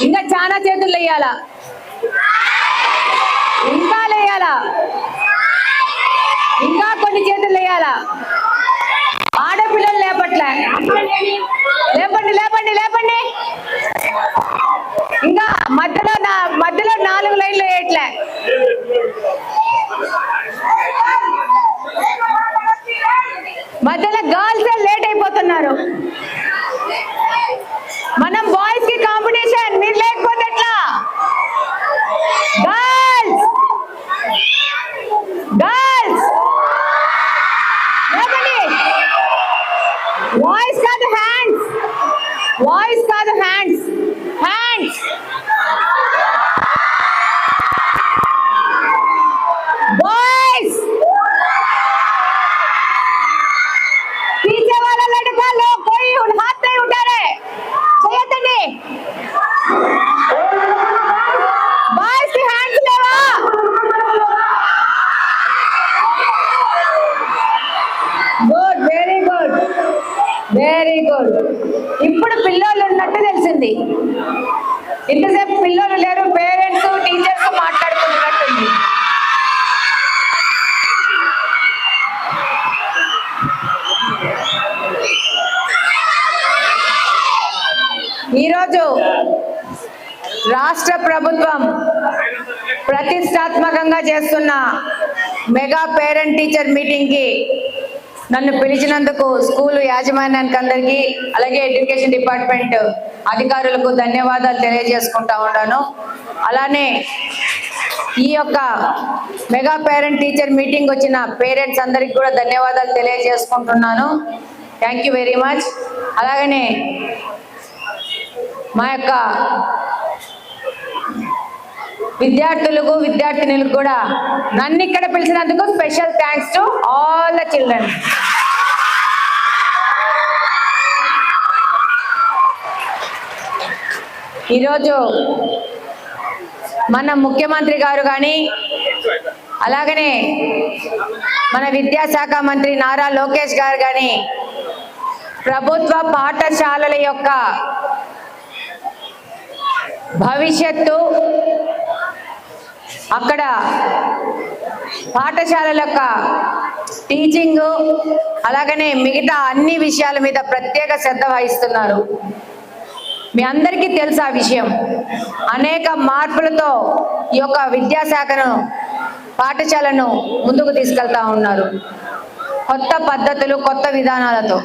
ఇంకా చాలా చేతులు వేయాలా? ఇంకా లేయాలా? ఇంకా కొన్ని చేతులు వేయాలా? ఆడపిల్లలు లేపట్లే. లేపండి లేపండి లేపండి. ఇంకా మధ్యలో నా- మధ్యలో నాలుగు లైన్లు వేయట్లే. మధ్యలో గర్ల్స్ లేట్ అయిపోతున్నారు. మనం boy agony. Why is that the hands? Why is that the hands? Hands. Very good ఇప్పుడు పిల్లలు ఉన్నట్టు తెలిసింది. ఇంతసేపు పిల్లలు లేరు పేరెంట్స్ టీచర్స్ మాట్లాడుకున్నట్టుంది. ఈరోజు రాష్ట్ర ప్రభుత్వం ప్రతిష్టాత్మకంగా చేస్తున్న మెగా పేరెంట్ టీచర్ మీటింగ్కి నన్ను పిలిచినందుకు స్కూల్ యాజమాన్యానికి అందరికీ అలాగే ఎడ్యుకేషన్ డిపార్ట్మెంట్ అధికారులకు ధన్యవాదాలు తెలియజేసుకుంటా ఉన్నాను. అలానే ఈ యొక్క మెగా పేరెంట్ టీచర్ మీటింగ్ వచ్చిన పేరెంట్స్ అందరికి కూడా ధన్యవాదాలు తెలియజేసుకుంటున్నాను. థ్యాంక్ యూ వెరీ మచ్ అలాగనే మా యొక్క విద్యార్థులకు విద్యార్థినులకు కూడా నన్ను ఇక్కడ పిలిచినందుకు special thanks to all the children. ఈరోజు మన ముఖ్యమంత్రి గారు కానీ అలాగనే మన విద్యాశాఖ మంత్రి నారా లోకేష్ గారు కానీ ప్రభుత్వ పాఠశాలల యొక్క భవిష్యత్తు అక్కడ పాఠశాలల యొక్క టీచింగ్ అలాగనే మిగతా అన్ని విషయాల మీద ప్రత్యేక శ్రద్ధ వహిస్తున్నారు. మీ అందరికీ తెలుసు ఆ విషయం. అనేక మార్పులతో ఈ యొక్క విద్యాశాఖను పాఠశాలను ముందుకు తీసుకెళ్తా ఉన్నారు. కొత్త పద్ధతులు కొత్త విధానాలతో.